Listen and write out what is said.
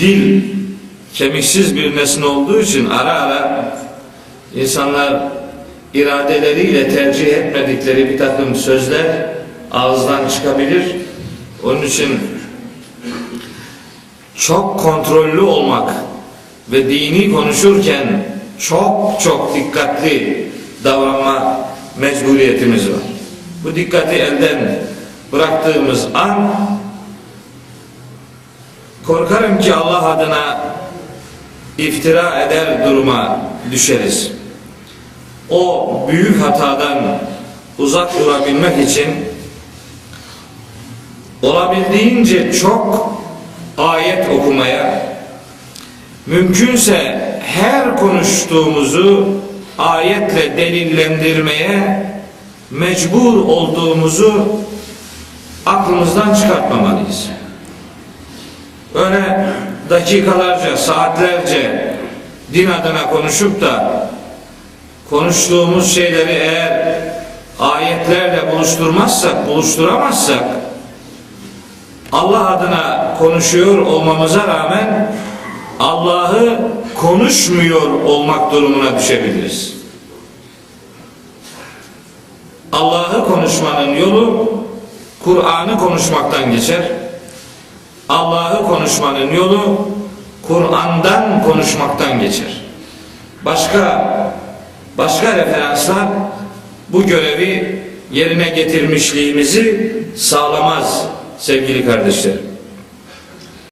dil kemiksiz bir nesne olduğu için ara ara insanlar iradeleriyle tercih etmedikleri bir takım sözler ağızdan çıkabilir. Onun için çok kontrollü olmak ve dini konuşurken çok çok dikkatli davranma mecburiyetimiz var. Bu dikkati elden bıraktığımız an korkarım ki Allah adına iftira eder duruma düşeriz. O büyük hatadan uzak durabilmek için olabildiğince çok ayet okumaya, mümkünse her konuştuğumuzu ayetle delillendirmeye mecbur olduğumuzu aklımızdan çıkartmamalıyız. Öyle dakikalarca, saatlerce din adına konuşup da konuştuğumuz şeyleri eğer ayetlerle buluşturmazsak, buluşturamazsak Allah adına konuşuyor olmamıza rağmen Allah'ı konuşmuyor olmak durumuna düşebiliriz. Allah'ı konuşmanın yolu Kur'an'ı konuşmaktan geçer. Allah'ı konuşmanın yolu Kur'an'dan konuşmaktan geçer. Başka başka referanslar bu görevi yerine getirmişliğimizi sağlamaz sevgili kardeşlerim.